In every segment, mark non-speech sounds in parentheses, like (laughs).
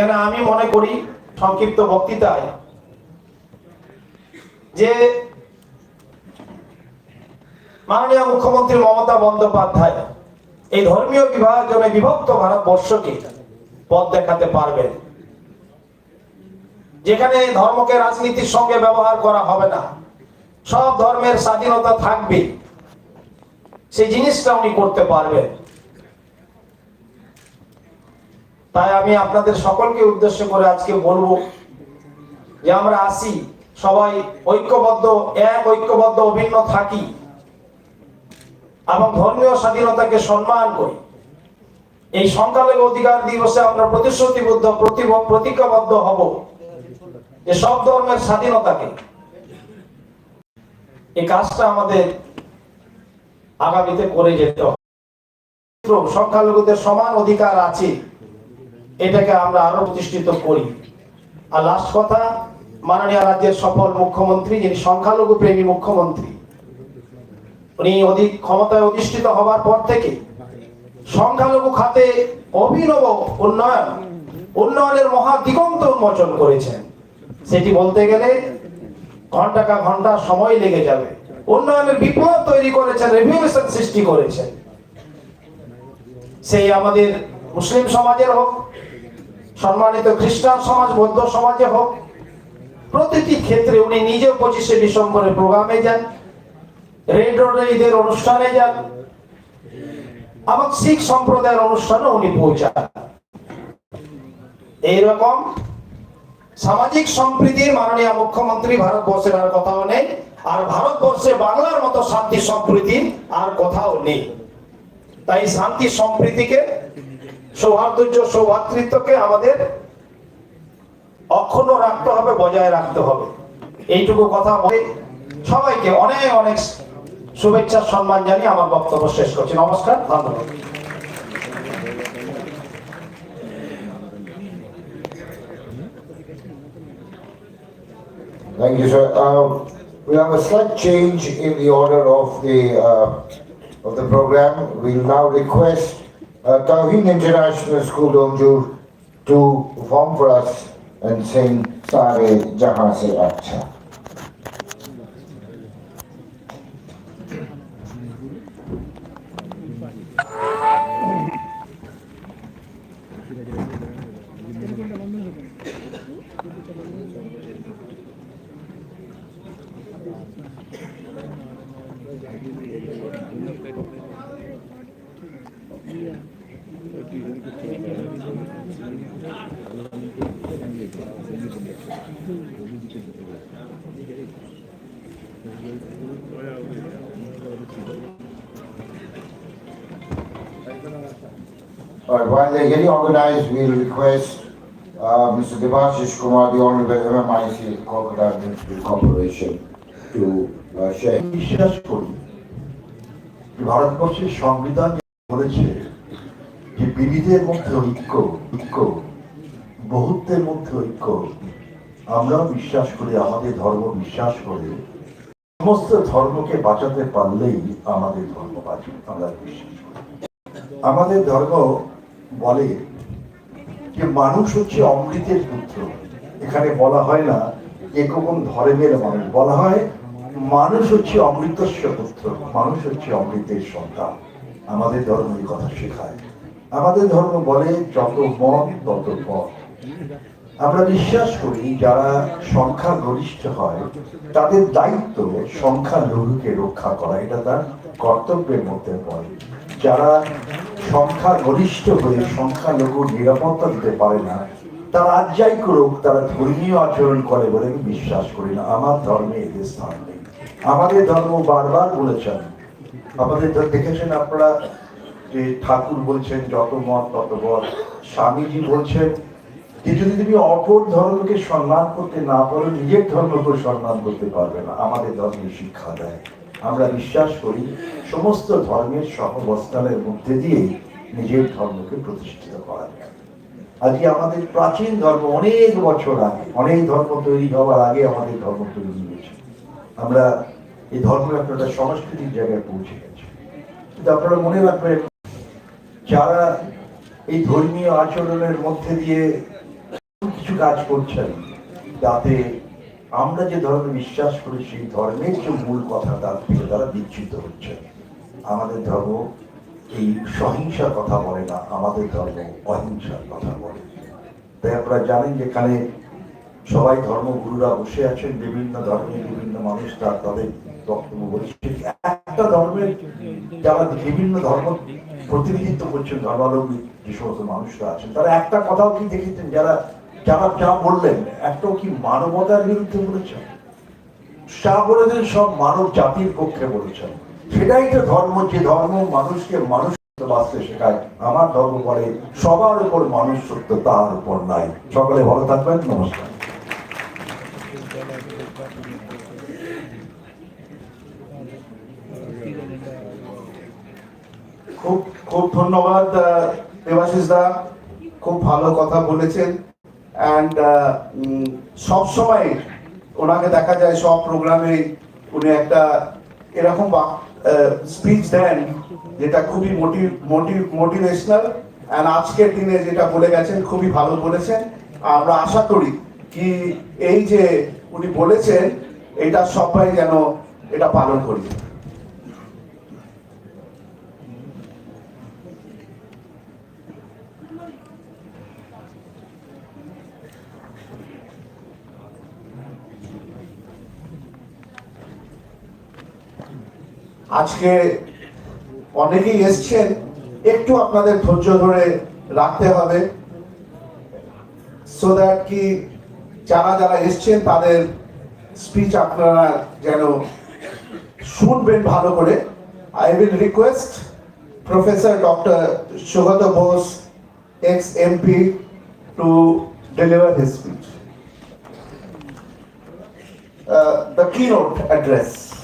সেখানে আমি মনে করি সংক্ষিপ্ত বক্তৃতায় যে মাননীয় মুখ্যমন্ত্রী মমতা বন্দ্যোপাধ্যায় এই ধর্মীয় বিভাজনে বিভক্ত ভারতবর্ষকে পথ দেখাতে পারবেন। যেখানে ধর্মকে রাজনীতির সঙ্গে ব্যবহার করা হবে না। সব ধর্মের স্বাধীনতা থাকবে। সেই জিনিসটা উনি করতে পারবেন। তাই আমি আপনাদের সকলকে উদ্দেশ্য করে আজকে বলব যে আমরা আসি, সবাই ঐক্যবদ্ধ, এক ঐক্যবদ্ধ, অভিন্ন থাকি এবং ধর্মীয় স্বাধীনতাকে সম্মান করি। এই সংখ্যালঘু অধিকার দিবসে আমরা প্রতিশ্রুতিবদ্ধ প্রতিজ্ঞাবদ্ধ হব যে সব ধর্মের স্বাধীনতাকে। এই কাজটা আমাদের আগামীতে করে যেতে হবে। সংখ্যালঘুদের সমান অধিকার আছে। এটাকে আমরা আরও প্রতিষ্ঠিত করি। আর লাস্ট কথা, মাননীয় রাজ্যের সফল মুখ্যমন্ত্রী, যিনি সংখ্যালঘু প্রেমী মুখ্যমন্ত্রী, উনি অধিক ক্ষমতায় অধিষ্ঠিত হবার পর থেকে সংখ্যালঘু খাতে অভিনব উন্নয়ন, উন্নয়নের মহা দিগন্ত উন্মোচন করেছেন। সেটি বলতে গেলে ঘণ্টা কা ঘণ্টা সময় লেগে যাবে। উন্নয়নের বিপ্লব তৈরি করেছেন রেভলিউশন সৃষ্টি করেছেন। সেই আমাদের মুসলিম সমাজের হোক সম্মানিত খ্রিস্টান সমাজ, বৌদ্ধ সমাজে হোক, প্রতিটি ক্ষেত্রে উনি নিজে পঁচিশে ডিসেম্বরে প্রোগ্রামে যান, রেড রোডে ঈদের অনুষ্ঠানে যান আবার শিখ সম্প্রদায়ের অনুষ্ঠানে উনি পৌঁছান। এইরকম সামাজিক সম্প্রীতির মাননীয় মুখ্যমন্ত্রী ভারতবর্ষের আর কথাও নেই, আর ভারতবর্ষে বাংলার মতো শান্তি সম্প্রীতির আর কথাও নেই। তাই শান্তি সম্প্রীতিকে সৌহার্দ্য সৌভাতৃত্বকে আমাদের অক্ষুণ্ণ রাখতে হবে বজায় রাখতে হবে এইটুকু কথা বলে সবাইকে অনেক অনেক শুভেচ্ছা সম্মান জানিয়ে আমার বক্তব্য শেষ করছি নমস্কার ধন্যবাদ Thank you, sir. Uh, We have a slight change in the order of the, uh, of the program. We'll now request uh, Tawheen International School, Donjur, to perform for us and sing Sare Jahan Se Acha. All (laughs) right, while they're getting organized, we'll request uh, Mr. Devashish Kumar, the Honorable MMIC Kolkata Municipal Corporation to uh, share. বিশ্বাস করি ভারতবর্ষের সংবিধান বলেছে যে বিবিধের মধ্যে ঐক্য ঐক্য, বহুত্বের মধ্যে ঐক্য। আমরাও বিশ্বাস করি, আমাদের ধর্ম বিশ্বাস করে। সমস্ত ধর্মকে বাঁচাতে পারলেই আমাদের ধর্ম বাঁচবে, আমরা বিশ্বাস করি। আমাদের ধর্ম বলে যে মানুষ হচ্ছে অমৃতের পুত্র। এখানে বলা হয় না যে কোন ধর্মের মানুষ। বলা হয় মানুষ হচ্ছে অমৃতস্য পুত্র, মানুষ হচ্ছে অমৃতের সন্তান। আমাদের ধর্ম এই কথা শেখায়। আমাদের ধর্ম বলে যত মন তত পথ। আমরা বিশ্বাস করি যারা সংখ্যা গরিষ্ঠ হয়, তাদের দায়িত্ব সংখ্যা লঘুকে রক্ষা করা, এটা তার কর্তব্যের মধ্যে পড়ে। যারা সংখ্যা গরিষ্ঠ হয়ে সংখ্যা লঘুর নিরাপত্তা দিতে পারে না, তারা আজ যাই করুক তারা ধর্মীয় আচরণ করে বলে আমি বিশ্বাস করি না। আমার ধর্মে এদের স্থান নেই। আমাদের ধর্ম বারবার বলেছেন। আমাদের দেখেছেন আপনারা যে ঠাকুর বলছেন, যত মত তত বল। স্বামীজি বলছেন, যে যদি তুমি অপর ধর্মকে সম্মান করতে না পারো, নিজের ধর্মকে সম্মান করতে পারবে না। আমাদের ধর্মের শিক্ষা দেয়। আমরা বিশ্বাস করি, সমস্ত ধর্মের সহবস্থানের মধ্যে দিয়ে নিজের ধর্মকে প্রতিষ্ঠিত করা যায়। আজকে আমাদের প্রাচীন ধর্ম অনেক বছর আগে, অনেক ধর্ম তৈরি হওয়ার আগে আমাদের ধর্ম তৈরি হয়েছে। আমরা এই ধর্মের একটা সংস্কৃতির জায়গায় পৌঁছে গেছি। কিন্তু আপনারা মনে রাখবেন যারা এই ধর্মীয় আচরণের মধ্যে দিয়ে কিছু কাজ করছেন যাতে আমরা যে ধর্মে বিশ্বাস করি, সেই ধর্মের যে মূল কথা তার থেকে তারা বিচ্যুত হচ্ছে। আমাদের ধর্ম এই সহিংসার কথা বলে না, আমাদের ধর্ম অহিংসার কথা বলে। তাই আপনারা জানেন যেখানে সবাই ধর্মগুরুরা বসে আছেন, বিভিন্ন ধর্মের বিভিন্ন মানুষ তার তাদের বক্তব্য বলছে। একটা ধর্মের যারা বিভিন্ন ধর্ম প্রতিনিধিত্ব করছেন ধর্মাবলম্বী যে সমস্ত মানুষরা আছেন, তারা একটা কথাও কি দেখেছেন? যারা যারা যা বললেন, একটাও কি মানবতার বিরুদ্ধে বলেছেন? যা বলেছেন সব মানব জাতির পক্ষে বলেছেন। সেটাই তো ধর্ম, যে ধর্ম মানুষকে মানুষ বাঁচতে শেখায়। আমার ধর্ম বলে সবার উপর মানুষ সত্য তার উপর নাই। সকলে ভালো থাকবেন, নমস্কার। খুব খুব ধন্যবাদ দেবাশিস দা। খুব ভালো কথা বলেছেন। অ্যান্ড সব সময় ওনাকে দেখা যায়, সব প্রোগ্রামে উনি একটা এরকম স্পিচ দেন যেটা খুবই মোটিভ মোটিভ মোটিভেশনাল অ্যান্ড আজকের দিনে যেটা বলে গেছেন, খুবই ভালো বলেছেন। আমরা আশা করি কি এই যে উনি বলেছেন, এটা সবাই যেন এটা পালন করি। আজকে অনেকেই এসছেন, একটু আপনাদের ধৈর্য ধরে রাখতে হবে। সো দ্যাট কি যারা যারা এসছেন, তাদের স্পিচ আপনারা যেন শুনবেন ভালো করে। I will request professor doctor Sugata Bose ex MP to deliver his speech the keynote address.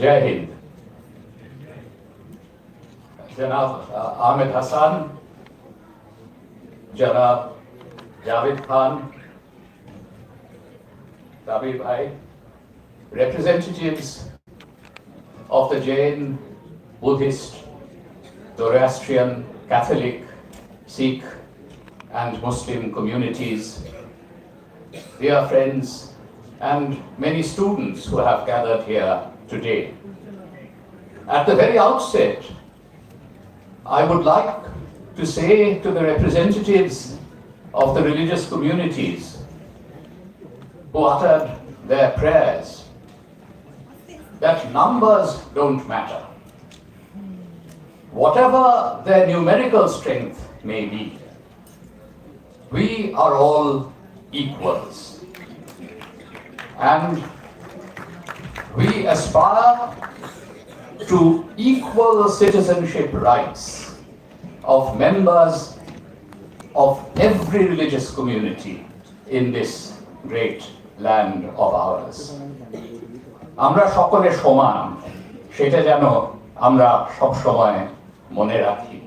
জয় হিন্দ জনাব আহমেদ হাসান জনাব Javid Khan Rabi Bhai, representatives of the Jain, Buddhist, Zoroastrian, Catholic, Sikh, and Muslim communities, dear friends, and many students who have gathered here today. At the very outset, I would like to say to the representatives of the religious communities who uttered their prayers that numbers don't matter. Whatever their numerical strength may be, we are all equals. And we aspire to equal citizenship rights of members of every religious community in this great land of ours. আমরা সকলে সমান সেটা যেন আমরা সব সময় মনে রাখি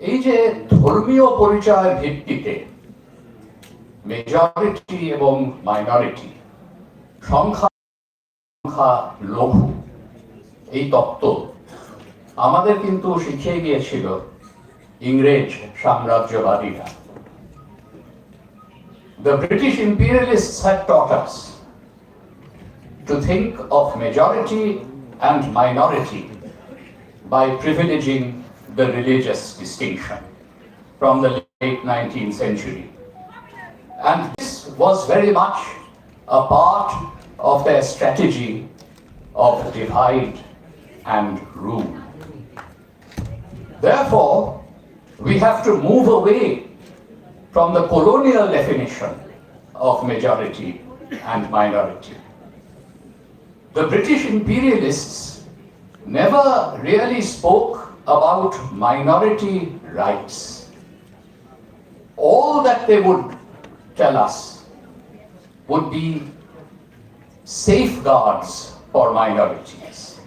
এই যে ধর্মীয় পরিচয়ের ভিত্তিতে মেজরিটি এবং মাইনরিটি সংখ্যা সংখ্যা লঘু এই তত্ত্ব আমাদের কিন্তু শিখিয়ে গিয়েছিল ইংরেজ সাম্রাজ্যবাদীরা The British imperialists had taught us to think of majority and minority by privileging the religious distinction from the late 19th century. And this was very much a part of their strategy of divide and rule. Therefore, we have to move away from the colonial definition of majority and minority. The British imperialists never really spoke about minority rights. All that they would tell us would be safeguards for minorities.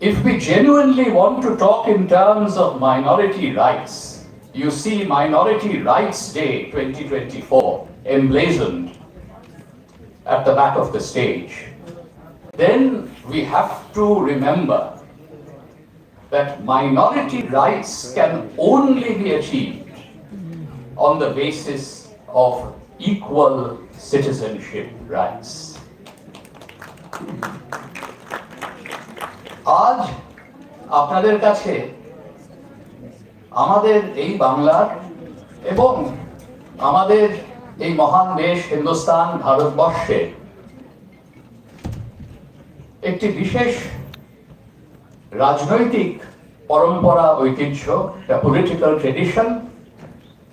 If we genuinely want to talk in terms of minority rights, you see Minority Rights Day 2024 emblazoned at the back of the stage. Then we have to remember that minority rights can only be achieved on the basis of equal citizenship rights. আজ আপনাদের কাছে আমাদের এই বাংলার এবং আমাদের এই মহান দেশ হিন্দুস্তান ভারতবর্ষে একটি বিশেষ রাজনৈতিক পরম্পরা, ঐতিহ্য পলিটিক্যাল ট্রেডিশন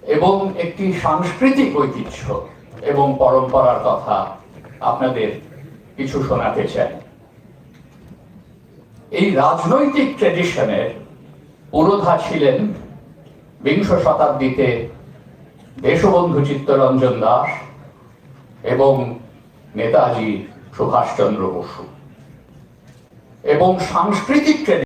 এবং একটি সাংস্কৃতিক ঐতিহ্য এবং পরম্পরার কথা আপনাদের কিছু শোনাতে চাই। এই রাজনৈতিক ট্রেডিশনের পুরোধা ছিলেন বিংশ শতাব্দীতে দেশবন্ধু চিত্তরঞ্জন দাস এবং নেতাজি সুভাষচন্দ্র বসু। এবং সাংস্কৃতিক